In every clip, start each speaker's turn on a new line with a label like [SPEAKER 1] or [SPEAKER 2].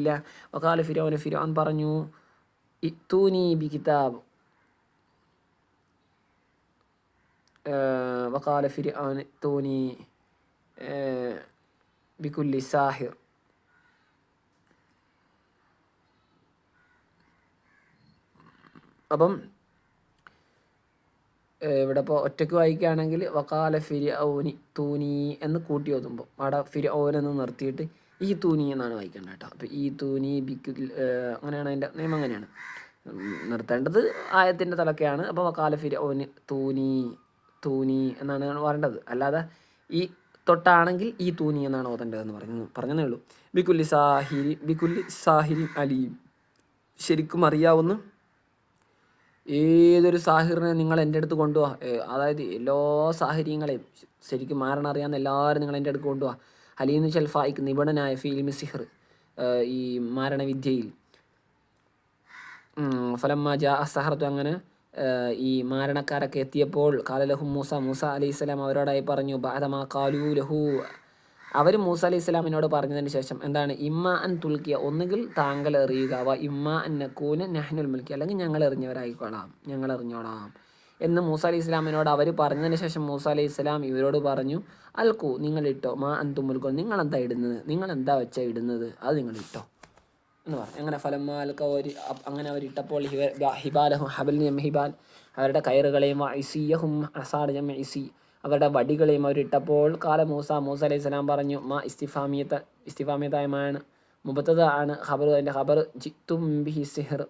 [SPEAKER 1] സമ്മതിക്കില്ല വക്കാല ഫിരോന് ഫിരോൻ പറഞ്ഞു ഇത്തൂനി ബി കിതാബ് വക്കാല ഫിരോൻ തൂനി ബിക്കുല്ലി സാഹിർ. അപ്പം ഇവിടെ ഇപ്പോൾ ഒറ്റയ്ക്ക് വായിക്കുകയാണെങ്കിൽ വക്കാല ഫിരി ഔനി തൂനി എന്ന് കൂട്ടി ഓതുമ്പോൾ അവിടെ ഫിരി ഔനെന്ന് നിർത്തിയിട്ട് ഈ തൂനി എന്നാണ് വായിക്കേണ്ടത് കേട്ടോ. അപ്പോൾ ഈ തൂനി ബിക്കു അങ്ങനെയാണ് അതിന്റെ നിയമം അങ്ങനെയാണ്. നിർത്തേണ്ടത് ആയത്തിന്റെ തലക്കെയാണ്. അപ്പോൾ വക്കാല ഫിരി ഓന് തൂനി തൂനി എന്നാണ് പറയേണ്ടത് അല്ലാതെ ഈ തൊട്ടാണെങ്കിൽ ഈ തൂനി എന്നാണ് ഓതേണ്ടതെന്ന് പറഞ്ഞു പറഞ്ഞതേ ഉള്ളൂ. ബിക്കുല്ലി സാഹിരി ബിക്കുല്ലി സാഹിരി അലീം. ശരിക്കും അറിയാവുന്ന ഏതൊരു സാഹിറിനെ നിങ്ങൾ എന്റെ അടുത്ത് കൊണ്ടുപോവാ അതായത് എല്ലാ സാഹചര്യങ്ങളെയും ശരിക്കും മാറണം അറിയാവുന്ന എല്ലാവരും നിങ്ങൾ എന്റെ അടുത്ത് കൊണ്ടുപോവാ ഹലീന്ന് ചൽഫായിക്ക് നിപുണനായ ഫീൽമി സിഹർ ഈ മാരണവിദ്യയിൽ. ഫലമ്മ ജാ സഹറത്തു അങ്ങനെ ഈ മാരണക്കാരൊക്കെ എത്തിയപ്പോൾ കാലലഹു മൂസ മൂസ അലൈഹി സ്വലാം അവരോടായി പറഞ്ഞു ബാദമാ കാലു ലഹു. അവർ മൂസ അലൈഹി സ്വലാമിനോട് പറഞ്ഞതിന് ശേഷം എന്താണ്? ഇമ്മ അൻ തുൽക്കിയ ഒന്നുകിൽ താങ്കൾ എറിയുക വ ഇമ്മ അൻ നക്കൂന് നഹ്നുൽ മുൽക്കി അല്ലെങ്കിൽ ഞങ്ങൾ എറിഞ്ഞവരായിക്കോളാം ഞങ്ങൾ എറിഞ്ഞോളാം. എന്ന് മൂസ അലി ഇസ്ലാമിനോട് അവർ പറഞ്ഞതിന് ശേഷം മൂസ അലി ഇസ്ലാം ഇവരോട് പറഞ്ഞു അൽക്കു നിങ്ങൾ ഇട്ടോ? മാ അന്തുമുൽക്കോ നിങ്ങൾ എന്താ ഇടുന്നത്? നിങ്ങൾ എന്താ വെച്ചാൽ ഇടുന്നത്? അത് നിങ്ങൾ ഇട്ടോ. എന്ന് പറഞ്ഞു. അങ്ങനെ ഫലമാൽക്ക ഒരു അപ്- അങ്ങനെ അവർ ഇട്ടപ്പോൾ ഹബൽ ഹിബാലഹും ഹബലിനും ഹിബാൽ അവരുടെ കയറുകളെയും ഐസിയഹും അസാർജം ഐസി അവരുടെ വടികളെയും അവരിട്ടപ്പോൾ കാല മൂസ മൂസ അലൈഹി സ്വലാം പറഞ്ഞു മാ ഇസ്തിഫാമിയത്ത ഇസ്തിഫാമിയതായമാണ് മുബത്തത ആണ്. ഖബർ അതിന്റെ ഖബർ ജിത്തും ബിഹി സിഹർ.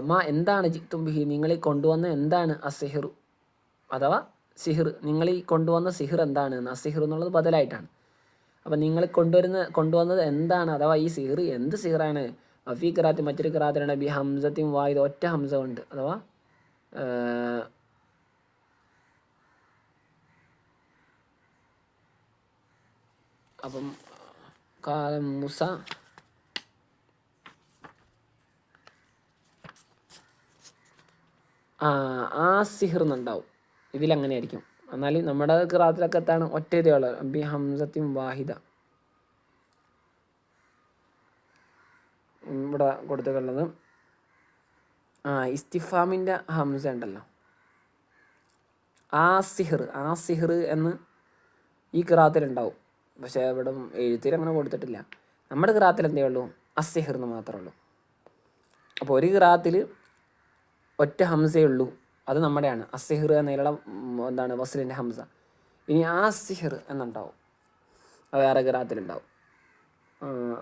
[SPEAKER 1] മാ എന്താണ് ജിത്തും ബിഹി നിങ്ങളീ കൊണ്ടുവന്ന എന്താണ് അസിഹിറു? അഥവാ സിഹിർ. നിങ്ങളീ കൊണ്ടുവന്ന സിഹിർ എന്താണ്? അസിഹിർ എന്നുള്ളത് ബദലായിട്ടാണ്. അപ്പം നിങ്ങൾ കൊണ്ടുവരുന്ന കൊണ്ടുവന്നത് എന്താണ്? അഥവാ ഈ സിഹിർ എന്ത് സിഹിറാണ്? അഫീ ഖിറാത്ത് മറ്റൊരു ഖിറാത്തിലാണ് ബി ഹംസത്തിയും വായു ഒറ്റ ഹംസ ഉണ്ട് അഥവാ അപ്പം കാലം മുസ ആ ആ എന്നുണ്ടാവും ഇതിലങ്ങനെ ആയിരിക്കും എന്നാൽ നമ്മുടെ ഖിറാത്തിലൊക്കെ എത്താണ് ഒറ്റ ഇതേ ഉള്ളത് ബി ഹംസത്തിൻ വാഹിദ. ഇവിടെ കൊടുത്തിട്ടുള്ളത്. ആ ഇസ്തിഫാമിന്റെ ഹംസ ഉണ്ടല്ലോ. ആ സിഹിർ ആ സിഹിർ എന്ന് ഈ ഖിറാത്തിലുണ്ടാവും. പക്ഷേ ഇവിടെ എഴുത്തിൽ അങ്ങനെ കൊടുത്തിട്ടില്ല. നമ്മുടെ ഖിറാത്തിൽ എന്തേ ഉള്ളൂ അസിഹിർ എന്ന് മാത്രമേ ഉള്ളൂ. അപ്പോൾ ഒരു ഖിറാത്തിൽ ഒറ്റ ഹംസയേ ഉള്ളൂ. അത് നമ്മുടെയാണ്. അസിഹർ എന്നതിലുള്ള എന്താണ് വസ്ലിന്റെ ഹംസ. ഇനി ആ സിഹർ എന്നുണ്ടാവും. വേറെ ഗ്രഹത്തിലുണ്ടാവും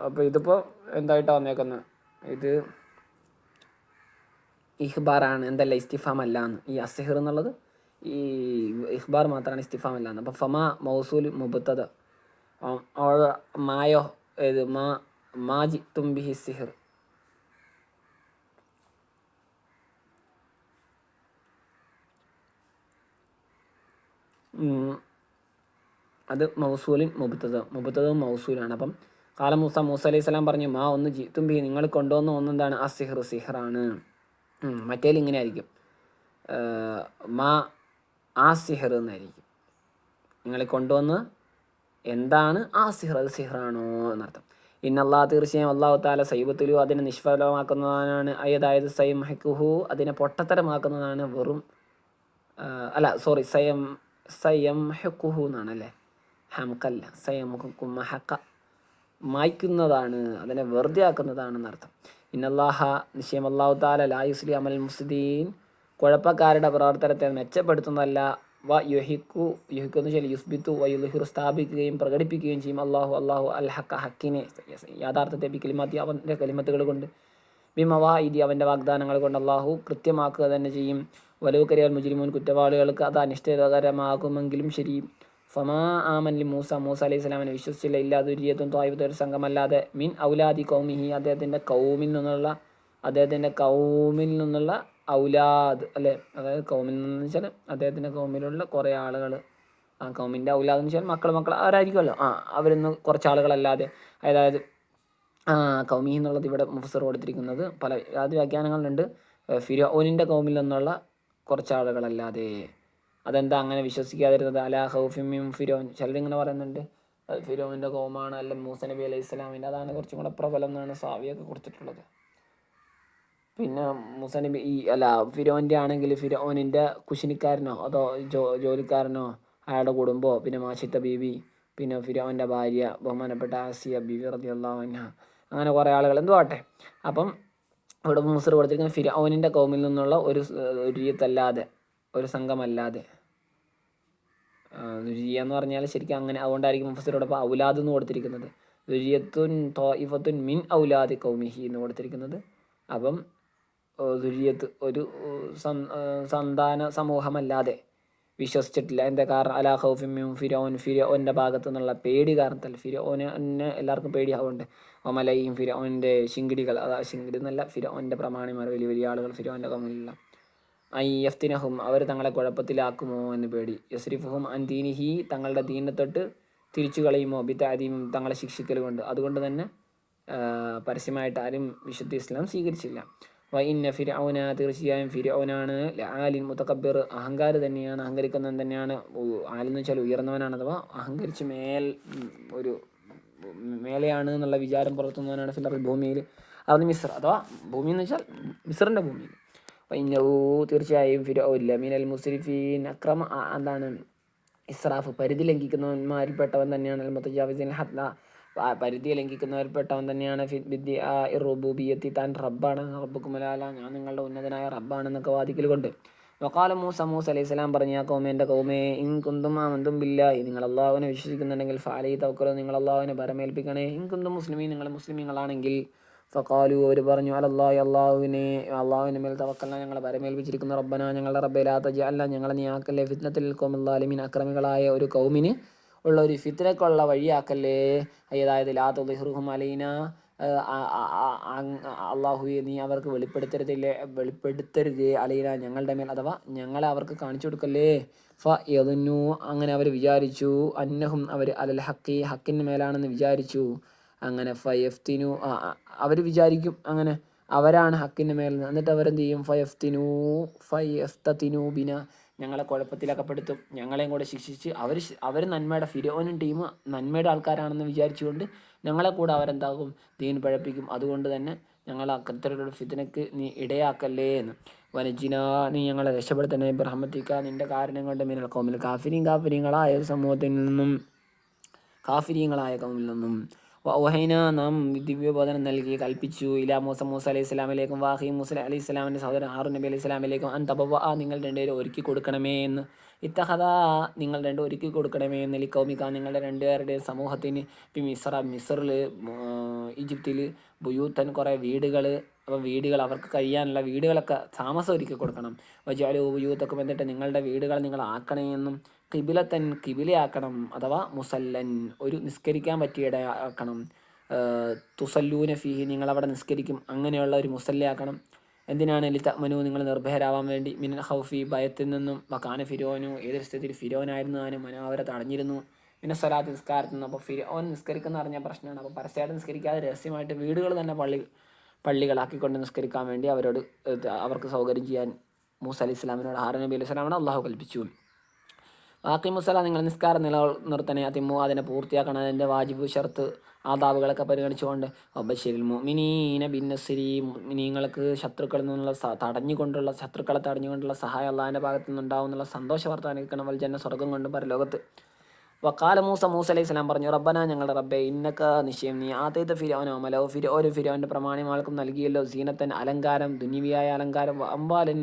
[SPEAKER 1] അപ്പോൾ ഇതിപ്പോൾ എന്തായിട്ടാണ് വന്നേക്കുന്നത് ഇത് ഇഹ്ബാറാണ്. എന്തല്ല ഇസ്തിഫാം അല്ല എന്ന് ഈ അസിഹർ എന്നുള്ളത് ഈ ഇഹ്ബാർ മാത്രമാണ് ഇസ്തിഫാം അല്ല എന്ന് അപ്പോൾ ഫമ മൗസൂൽ മുബത്തത് മായോ ഏത് മാ മാജി തുംബിഹി സിഹിർ അത് മൗസൂലിൻ മുബത്തത് മുബത്തതും മൗസൂലാണ്. അപ്പം കാല മൂസ മൂസ അലൈഹി സ്വലാം പറഞ്ഞു മാ ഒന്ന് ജീത്തുംബി നിങ്ങൾ കൊണ്ടുവന്ന ഒന്നെന്താണ്? ആ സിഹർ സിഹറാണ് മറ്റേൽ ഇങ്ങനെ ആയിരിക്കും മാ ആ സിഹർ എന്നായിരിക്കും. നിങ്ങൾ കൊണ്ടുവന്ന് എന്താണ്? ആ സിഹർ അത് സിഹറാണോ എന്നർത്ഥം. ഇന്നല്ലാ തീർച്ചയായും അള്ളാഹു താല സൈബത്തുലു അതിനെ നിഷ്ഫലമാക്കുന്നതാണ് അതായത് സൈം ഹെക്കുഹു അതിനെ പൊട്ടത്തരമാക്കുന്നതാണ് വെറും അല്ല സോറി സയം സയം ഹെക്കുഹു എന്നാണല്ലേ? ഹംക്കല്ല സയം ഹക്ക മായ്ക്കുന്നതാണ് അതിനെ വെറുതെ ആക്കുന്നതാണെന്ന് അർത്ഥം. ഇന്നല്ലാഹ നിശ്ചയം അള്ളാഹു താല ലായുസ്ലി അമൽ മുസ്ദീൻ കുഴപ്പക്കാരുടെ പ്രവർത്തനത്തെ മെച്ചപ്പെടുത്തുന്നതല്ല. വ യുഹിക്കു യുഹിക്കു എന്ന് വെച്ചാൽ യുസ്ബിത്തു വ യുഹിർ സ്ഥാപിക്കുകയും പ്രകടിപ്പിക്കുകയും ചെയ്യും. അള്ളാഹു അള്ളാഹു അൽ ഹക്ക ഹക്കിനെ യാഥാർത്ഥ്യത്തെ ബി കലിമാത്തി അവന്റെ കലിമത്തുകൾ കൊണ്ട്. ബിമവാ ഇതി അവന്റെ വാഗ്ദാനങ്ങൾ കൊണ്ട് അള്ളാഹു കൃത്യമാക്കുക തന്നെ ചെയ്യും. വലവുകരിയാൽ മുജിരിമോൻ കുറ്റവാളികൾക്ക് അത് അനിഷ്ടകരമാകുമെങ്കിലും ശരി. ഫമാ ആമലി മൂസ മൂസ അലൈഹി സ്വലാമിനെ വിശ്വസിച്ചില്ല. ഇല്ലാ ദുരിയത്തും ത്വായിബത്തും ഒരു സംഘമല്ലാതെ മിൻ ഔലാദി കൗമിഹി അദ്ദേഹത്തിന്റെ കൗമിൽ നിന്നുള്ള അദ്ദേഹത്തിന്റെ കൗമിൽ നിന്നുള്ള ഔലാദ് അല്ലേ? അതായത് കൗമിൽ നിന്ന് വെച്ചാൽ അദ്ദേഹത്തിന്റെ കൗമിലുള്ള കുറേ ആളുകൾ ആ കൗമിന്റെ ഔലാദ് എന്ന് വെച്ചാൽ മക്കൾ മക്കൾ അവരായിരിക്കുമല്ലോ. ആ അവരൊന്ന് കുറച്ച് ആളുകളല്ലാതെ. അതായത് കൗമി എന്നുള്ളത് ഇവിടെ മുഫസർ കൊടുത്തിരിക്കുന്നത് പല വ്യാഖ്യാനങ്ങളുണ്ട്. ഫിരോനിന്റെ കൗമിൽ നിന്നുള്ള കുറച്ച് ആളുകളല്ലാതെ അതെന്താ അങ്ങനെ വിശ്വസിക്കാതിരുന്നത്? അലാ ഹൗഫിമിം ഫിരോൻ ചിലരിങ്ങനെ പറയുന്നുണ്ട് അത് ഫിരോവിന്റെ കോമാണ് അല്ല മൂസ നബി അലൈഹി ഇസ്ലാമിന്റെ അതാണ് കുറച്ചും കൂടെ പ്രബലം എന്നാണ് സാവിയൊക്കെ കുറിച്ചിട്ടുള്ളത് പിന്നെ മൂസ നബി ഈ അല്ല ഫിരോന്റെ ആണെങ്കിൽ ഫിരോനിന്റെ കുശിനിക്കാരനോ അതോ ജോ ജോലിക്കാരനോ അയാളുടെ കുടുംബമോ പിന്നെ മാഷിത്ത ബീവി പിന്നെ ഫിരോന്റെ ഭാര്യ ബഹുമാനപ്പെട്ട ആസിയ ബീവി റതി അള്ളാഹുന അങ്ങനെ കുറേ ആളുകൾ എന്തുവാട്ടെ? അപ്പം ഇവിടെ മൂസർ കൊടുത്തിരിക്കുന്ന ഫിരോനിന്റെ കോമിൽ നിന്നുള്ള ഒരു ഒരു ഒരു സംഘമല്ലാതെ. ദുരിയ എന്ന് പറഞ്ഞാൽ ശരിക്കും അങ്ങനെ അതുകൊണ്ടായിരിക്കും മുഫസറോടൊപ്പം ഔലാദ് എന്ന് കൊടുത്തിരിക്കുന്നത്. ദുരിയത്തുൻ തോയിഫത്തുൻ മിൻ ഔലാദി കൗമിഹി എന്ന് കൊടുത്തിരിക്കുന്നത്. അപ്പം ദുരിയത്ത് ഒരു സന്താന സമൂഹമല്ലാതെ വിശ്വസിച്ചിട്ടില്ല. എന്താ കാരണം? അലാ ഹൗഫിമ്മിയും ഫിരോൻ ഫിരോന്റെ ഭാഗത്തു നിന്നുള്ള പേടി കാരണത്തല്ല ഫിരോന് എല്ലാവർക്കും പേടിയാവുന്നുണ്ട്. ഒമലയും ഫിരോന്റെ ശിങ്കിടികൾ. അതാ ശിങ്കിടി എന്നല്ല ഫിരോന്റെ പ്രമാണിമാർ വലിയ വലിയ ആളുകൾ ഫിരോന്റെ കമ്മിലുള്ള ഐ എഫ്തിനഹും അവർ തങ്ങളെ കുഴപ്പത്തിലാക്കുമോ എന്ന് പേടി. യസ്രിഫുഹും അൻതീനിഹി തങ്ങളുടെ ദീനെ തൊട്ട് തിരിച്ചു കളയുമോ? ബിത്താദീമും തങ്ങളെ ശിക്ഷിക്കലുകൊണ്ട് അതുകൊണ്ട് തന്നെ പരസ്യമായിട്ട് ആരും വിശുദ്ധ ഇസ്ലാം സ്വീകരിച്ചില്ല. വൈന്ന ഫിരൗന തീർച്ചയായും ഫിരൗനാണ് ആലിൻ മുത്തക്കബിർ അഹങ്കാര തന്നെയാണ് അഹങ്കരിക്കുന്നവൻ തന്നെയാണ്. ആലെന്ന് വെച്ചാൽ ഉയർന്നവനാണ് അഥവാ അഹങ്കരിച്ച് മേൽ ഒരു മേലെയാണ് എന്നുള്ള വിചാരം പുറത്തുന്നവനാണ് ഫിലർ ഭൂമിയിൽ. അതാണ് മിസ്ർ. അഥവാ ഭൂമി എന്ന് വെച്ചാൽ മിസ്റിന്റെ ഭൂമിയിൽ. വൈനവൂ തീർച്ചയായും ഫിരൗല്ല മിനൽ മുസ്രിഫീൻ. അക്രമ എന്താണ്? ഇസ്രാഫ്. പരിധി ലംഘിക്കുന്നവന്മാരിൽപ്പെട്ടവൻ തന്നെയാണ് മുത്തജാവിസിൻ ഹത്ല പരിധി ലംഘിക്കുന്നവരിൽപ്പെട്ടവൻ തന്നെയാണ് വിദ്യ റുബൂബിയത്തി താൻ റബ്ബാണ്. റബ്ബുക്കുമലാല ഞാൻ നിങ്ങളുടെ ഉന്നതനായ റബ്ബാണെന്നൊക്കെ വാദിക്കൽ കൊണ്ട്. വക്കാല മൂസ മൂസ അലൈഹി സ്വലാം പറഞ്ഞ ആ കോമേന്റെ കൗമേ ഇൻ കുന്തും ആമന്തും ബില്ലായി നിങ്ങൾ അള്ളാഹുവിനെ വിശ്വസിക്കുന്നുണ്ടെങ്കിൽ ഫാലി തവക്കലോ നിങ്ങൾ അള്ളാഹുവിനെ ഭരമേൽപ്പിക്കണേ. ഇൻ കുന്തും മുസ്ലിമീ നിങ്ങൾ മുസ്ലിമീങ്ങളാണെങ്കിൽ ഫക്കാലു അവർ പറഞ്ഞു അലല്ലാഹി അള്ളാഹുവിനെ അള്ളാഹുവിന്റെ മേൽ തവക്കല്ല ഞങ്ങളെ ഭരമേൽപ്പിച്ചിരിക്കുന്ന റബ്ബന ഞങ്ങളുടെ റബ്ബെ ലാത്തജ അല്ല ഞങ്ങളെ നീ ആക്കല്ലേ? ഫിത്നത്തിൽ കോമല്ലാലിമീൻ അക്രമികളായ ഒരു കൗമിന് ഉള്ള ഒരു ഫിത്തിനക്കുള്ള വഴിയാക്കല്ലേ? അതായത് ലാ തുഹിറുഹും അലീന. അള്ളാഹുയെ നീ അവർക്ക് വെളിപ്പെടുത്തരുതില്ലേ വെളിപ്പെടുത്തരുത് അലീന ഞങ്ങളുടെ മേൽ അഥവാ ഞങ്ങളെ അവർക്ക് കാണിച്ചു കൊടുക്കല്ലേ? ഫ എതുന്നു അങ്ങനെ അവർ വിചാരിച്ചു. അന്നഹും അവർ അലൽ ഹക്കി ഹക്കിന് മേലാണെന്ന് വിചാരിച്ചു. അങ്ങനെ ഫയഫ്തിനു അവർ വിചാരിക്കും അങ്ങനെ അവരാണ് ഹക്കിന്റെ മേൽ എന്നിട്ട് അവരെന്ത് ചെയ്യും? ഫയഫ്തിനു ഫയഫ്തത്തിനു ബിന. ഞങ്ങളെ കുഴപ്പത്തിലൊക്കെ പെടുത്തും. ഞങ്ങളെയും കൂടെ ശിക്ഷിച്ച് അവർ അവർ നന്മയുടെ ഫിരോനും ടീം നന്മയുടെ ആൾക്കാരാണെന്ന് വിചാരിച്ചുകൊണ്ട് ഞങ്ങളെ കൂടെ അവരെന്താകും? ദീൻ പഴപ്പിക്കും. അതുകൊണ്ട് തന്നെ ഞങ്ങൾ അക്കത്തരുടെ ഫിത്തിനക്ക് നീ ഇടയാക്കല്ലേ എന്ന്. വനജിന നീ ഞങ്ങളെ രക്ഷപ്പെടുത്തണേ. ബ്രഹ്മത്തിക്ക നിന്റെ കാരണം കൊണ്ട് മിനൽ കോമിൽ കാഫിരിയും കാഫിരിങ്ങളായ സമൂഹത്തിൽ നിന്നും കാഫിരിയങ്ങളായ കോമിൽ നിന്നും വഹൈന നാം ദിവ്യോബോധനം നൽകി കൽപ്പിച്ചു ഇലാ മൂസ മൂസ അലൈഹി സ്വലാമിലേക്കും വാഹി മൂസ അലൈഹി സ്വലാമിന്റെ സഹോദരൻ ഹാറു നബി അലൈഹി സ്വലാമിലേക്കും അൻ തബവ നിങ്ങൾ രണ്ടുപേരും ഒരുക്കി കൊടുക്കണമേ എന്ന് ഇത്തഹദ നിങ്ങൾ രണ്ടും ഒരുക്കി കൊടുക്കണമേ എന്ന് ലിക്കൗമിക്ക നിങ്ങളുടെ രണ്ടുപേരുടെ സമൂഹത്തിന് മിസ്ര മിസറിൽ ഈജിപ്തിൽ ബുയൂത്തൻ കുറേ വീടുകൾ അപ്പം വീടുകൾ അവർക്ക് കഴിയാനുള്ള വീടുകളൊക്കെ താമസം ഒരുക്കി കൊടുക്കണം. വജാലു ഉപയോഗത്തൊക്കെ വന്നിട്ട് നിങ്ങളുടെ വീടുകൾ നിങ്ങൾ ആക്കണേ എന്നും കിബിലത്തൻ കിബിലയാക്കണം അഥവാ മുസല്ലൻ ഒരു നിസ്കരിക്കാൻ പറ്റിയ ആക്കണം തുസല്ലൂന ഫീഹി നിങ്ങളവിടെ നിസ്കരിക്കും അങ്ങനെയുള്ള ഒരു മുസല്ലയാക്കണം. എന്തിനാണ് മനു നിങ്ങൾ നിർഭയരാവാൻ വേണ്ടി? മിനൽ ഹൗഫി ഭയത്തിൽ നിന്നും. വക്കാന ഫിരോനു ഏതൊരു സ്ഥിതിയിൽ ഫിരോനായിരുന്നു താനും മനു അവരെ തടഞ്ഞിരുന്നു പിന്നെ സ്വലാത്ത് നിസ്കാരത്തിൽ നിന്ന്. അപ്പോൾ ഫിരോൻ നിസ്കരിക്കുന്ന അറിഞ്ഞ പ്രശ്നമാണ്. അപ്പോൾ പരസ്യമായിട്ട് നിസ്കരിക്കാതെ രഹസ്യമായിട്ട് വീടുകൾ തന്നെ പള്ളി പള്ളികളാക്കിക്കൊണ്ട് നിസ്കരിക്കാൻ വേണ്ടി അവരോട് അവർക്ക് സൗകര്യം ചെയ്യാൻ മൂസ അലി ഇസ്ലാമിനോട് ആറ് നബി അലൈഹി സ്വലാമിനോട് അള്ളാഹു കൽപ്പിച്ചു. ബാക്കി മുസല നിങ്ങൾ നിസ്കാരം നിലനിർത്തണേ അതിമു അതിനെ പൂർത്തിയാക്കണം അതിന്റെ വാജിബ് ഷർത്ത് ആദാബുകളൊക്കെ പരിഗണിച്ചുകൊണ്ട്. ഒബശ്ശേരി മുമിനീന ഭിന്നസിരി മിനിങ്ങൾക്ക് ശത്രുക്കളിൽ നിന്നുള്ള തടഞ്ഞുകൊണ്ടുള്ള ശത്രുക്കളെ തടഞ്ഞുകൊണ്ടുള്ള സഹായം അള്ളാഹിന്റെ ഭാഗത്തു നിന്നുണ്ടാവുന്നുള്ള സന്തോഷ വർത്തമാനിക്കണം വൽ ജന സ്വർഗം കൊണ്ട് പരലോകത്ത് വക്കാല മൂസ മൂസ അലൈഹി സ്വലാം പറഞ്ഞു റബ്ബന ഞങ്ങളുടെ റബ്ബെ ഇന്നക്ക നിശ്ചയം നീ ആദ്യത്തെ ഫിരോനോ മലോ ഫിരോ ഒരു ഫിരോന്റെ പ്രമാണിമാൾക്കും നൽകിയല്ലോ സീനത്തൻ അലങ്കാരം ദുനിവിയായ അലങ്കാരം അമ്പാലൻ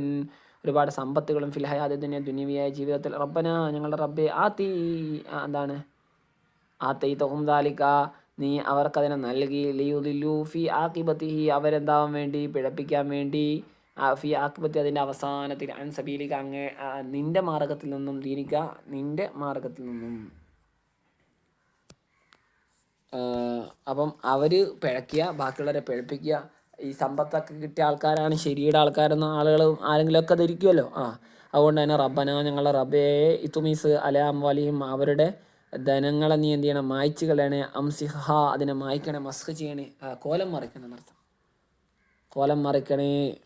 [SPEAKER 1] ഒരുപാട് സമ്പത്തുകളും ഫിൽഹയാദിനെ ദുനിവിയായ ജീവിതത്തിൽ. റബ്ബന ഞങ്ങളുടെ റബ്ബെ ആ തീ എന്താണ്? ആ തൈ തൊഹും ദാലിക്ക നീ അവർക്കതിനെ നൽകി ലിയുദില്ലു ഫി ആക്കിബത്തിഹി അവരെന്താവാൻ വേണ്ടി? പിഴപ്പിക്കാൻ വേണ്ടി. ഫി ആക്കിബത്തി അതിന്റെ അവസാനത്തിൽ അൻസബീലിക അങ്ങ് നിന്റെ മാർഗത്തിൽ നിന്നും ദീനിക്ക നിന്റെ മാർഗത്തിൽ നിന്നും. അപ്പം അവർ പിഴയ്ക്കുക ബാക്കിയുള്ളവരെ പിഴപ്പിക്കുക. ഈ സമ്പത്തൊക്കെ കിട്ടിയ ആൾക്കാരാണ് ശരിയുടെ ആൾക്കാരെന്ന ആളുകൾ ആരെങ്കിലുമൊക്കെ ധരിക്കുമല്ലോ ആ അതുകൊണ്ട് തന്നെ റബ്ബന ഞങ്ങളുടെ റബ്ബേ ഇത്തുമീസ് അലാം അംവാലിയും അവരുടെ ധനങ്ങളെ നീ എന്ത് ചെയ്യണം? മായ്ച്ചു കളയണേ. അംസിഹ അതിനെ മായ്ക്കണേ. മസ്ക് ചെയ്യണേ. കോലം മറിക്കണം എന്നർത്ഥം. കോലം മറിക്കണേ.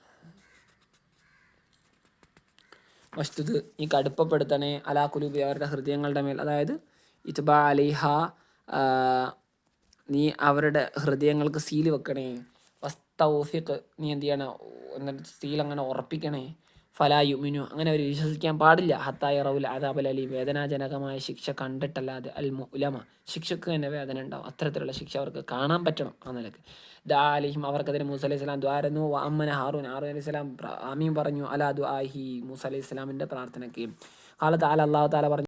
[SPEAKER 1] വസ്തുത് നീ കടുപ്പപ്പെടുത്തണേ. അലാ കുലൂബി അവരുടെ ഹൃദയങ്ങളുടെ മേൽ. അതായത് ഇത്ബ അലിഹ നീ അവരുടെ ഹൃദയങ്ങൾക്ക് സീൽ വെക്കണേ. വസ്തൗഫിക്ക് നീ എന്ത് ചെയ്യണം? എന്നിട്ട് സീൽ അങ്ങനെ ഉറപ്പിക്കണേ. ഫലായുമിനു അങ്ങനെ അവർ വിശ്വസിക്കാൻ പാടില്ല. ഹത്തായ റൗൽ അതാബൽ അലി. വേദനാജനകമായ ശിക്ഷ കണ്ടിട്ടല്ലാതെ അൽ മുലമ ശിക്ഷക്ക് തന്നെ വേദന ഉണ്ടാവും. അത്തരത്തിലുള്ള ശിക്ഷ അവർക്ക് കാണാൻ പറ്റണം ആ നിലയ്ക്ക്. ദാലിഹിം അവർക്കെതിരെ മൂസ അലൈഹി സ്വലാം ദ്വാരന്നു അമ്മന ഹാറൂൻ. ഹാറൂൻ അലൈഹി സ്വലാം ആമീൻ പറഞ്ഞു. അലാ ദുആഹി മൂസ അലൈഹി സ്വലാമിന്റെ പ്രാർത്ഥനയ്ക്ക് കാലത്ത് അല അള്ളാഹു താല പറഞ്ഞു